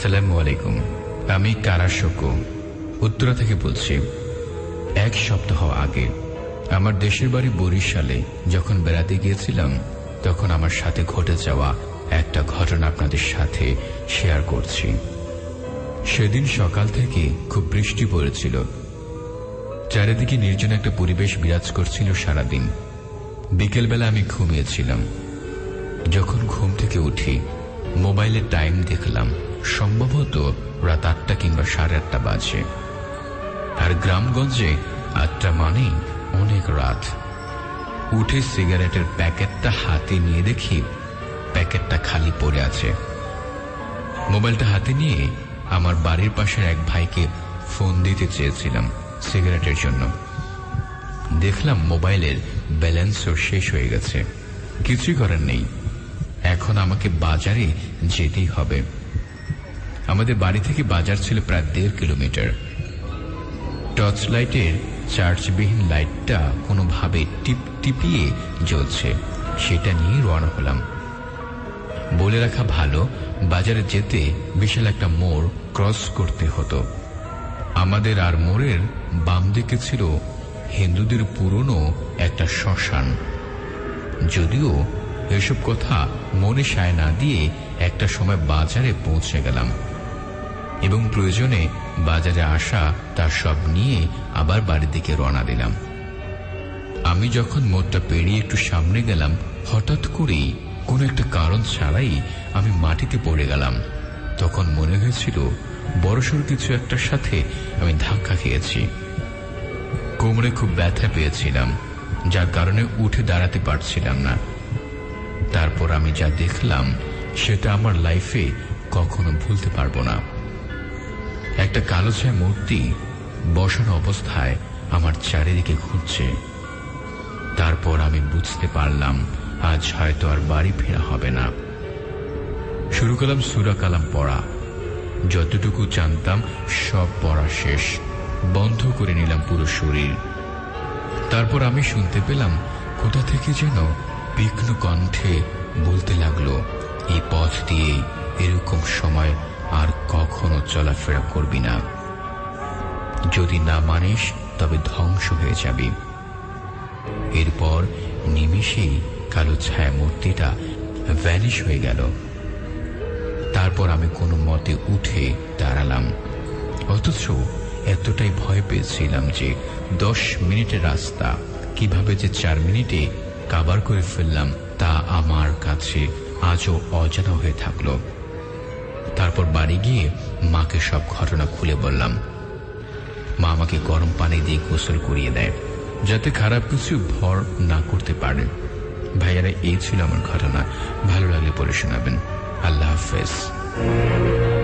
আসসালামু আলাইকুম। আমি কারাশোকো উত্তরা থেকে বলছি, এক সপ্তাহ আগে আমার দেশের বাড়ি বরিশালে যখন বেড়াতে গিয়েছিলাম, তখন আমার সাথে ঘটে যাওয়া একটা ঘটনা আপনাদের সাথে শেয়ার করছি। সেদিন সকাল থেকে খুব বৃষ্টি পড়েছিল। চারিদিকে নির্জন একটা পরিবেশ বিরাজ করছিল সারাদিন। বিকেলবেলা আমি ঘুমিয়েছিলাম। যখন ঘুম থেকে উঠি, মোবাইলে টাইম দেখলাম। সম্ভবত রাত আটটা কিংবা সাড়ে আটটা বাজে। আর গ্রামগঞ্জে আটটা মানেই অনেক রাত। উঠে সিগারেটের প্যাকেটটা হাতে নিয়ে দেখি প্যাকেটটা খালি পড়ে আছে। মোবাইলটা হাতে নিয়ে আমার বাড়ির পাশের এক ভাইকে ফোন দিতে চেয়েছিলাম সিগারেটের জন্য। দেখলাম মোবাইলের ব্যালেন্সও শেষ হয়ে গেছে। কিছুই করার নেই। এখন আমাকে বাজারে যেতেই হবে। আমাদের বাড়ি থেকে বাজার ছিল প্রায় দেড় কিলোমিটার। টর্চ লাইটের চার্জবিহীন লাইটটা কোনোভাবে টিপ টিপিয়ে জ্বলছে। সেটা নিয়ে রওনা হলাম। বলে রাখা ভালো, বাজারে যেতে বিশাল একটা মোড় ক্রস করতে হতো। আমাদের আর মোড়ের বাম দিকে ছিল হিন্দুদের পুরনো একটা শ্মশান। যদিও এসব কথা মনে সায় না দিয়ে একটা সময় বাজারে পৌঁছে গেলাম। এবং প্রয়োজনে বাজারে আসা তার সব নিয়ে আবার বাড়ির দিকে রওনা দিলাম। আমি যখন মোড়টা পেরিয়ে একটু সামনে গেলাম, হঠাৎ করেই কোনো একটা কারণ ছাড়াই আমি মাটিতে পড়ে গেলাম। তখন মনে হয়েছিল বড়সড় কিছু একটার সাথে আমি ধাক্কা খেয়েছি। কোমরে খুব ব্যথা পেয়েছিলাম, যার কারণে উঠে দাঁড়াতে পারছিলাম না। তারপর আমি যা দেখলাম, সেটা আমার লাইফে কখনো ভুলতে পারব না। একটা কালো ছায় মূর্তি বসানো অবস্থায় আমার চারিদিকে ঘুরছে। তারপর আমি বুঝতে পারলাম, আজ হয়তো আর বাড়ি ফেরা হবে না। শুরু করলাম সুরা কালাম পড়া। যতটুকু জানতাম, সব পড়া শেষ। বন্ধ করে নিলাম পুরো শরীর। তারপর আমি শুনতে পেলাম, কোথা থেকে যেন বিঘ্ন কণ্ঠে বলতে লাগল, এই পথ দিয়ে এরকম সময় আর কখনো চলাফেরা করবি না। যদি না মানিস, তবে ধ্বংস হয়ে যাবি। এরপর নিমিষেই কালো ছায়া মূর্তিটা ভ্যানিশ হয়ে গেল। তারপর আমি কোনো মতে উঠে দাঁড়ালাম। অথচ এতটাই ভয় পেয়েছিলাম যে দশ মিনিটের রাস্তা, কীভাবে যে চার মিনিটে কাবার করে ফেললাম, তা আমার কাছে আজও অজানা হয়ে থাকল। তারপর বাড়ি গিয়ে মাকে সব ঘটনা খুলে বললাম। মা আমাকে গরম পানি দিয়ে গোসল করিয়ে দেয়। যাতে খারাপ কিছু ভর না করতে পারে। ভাইয়ারা, এই ছিল আমার ঘটনা। ভালো লাগলে পড়ে শোনাবেন। আল্লাহ হাফেজ।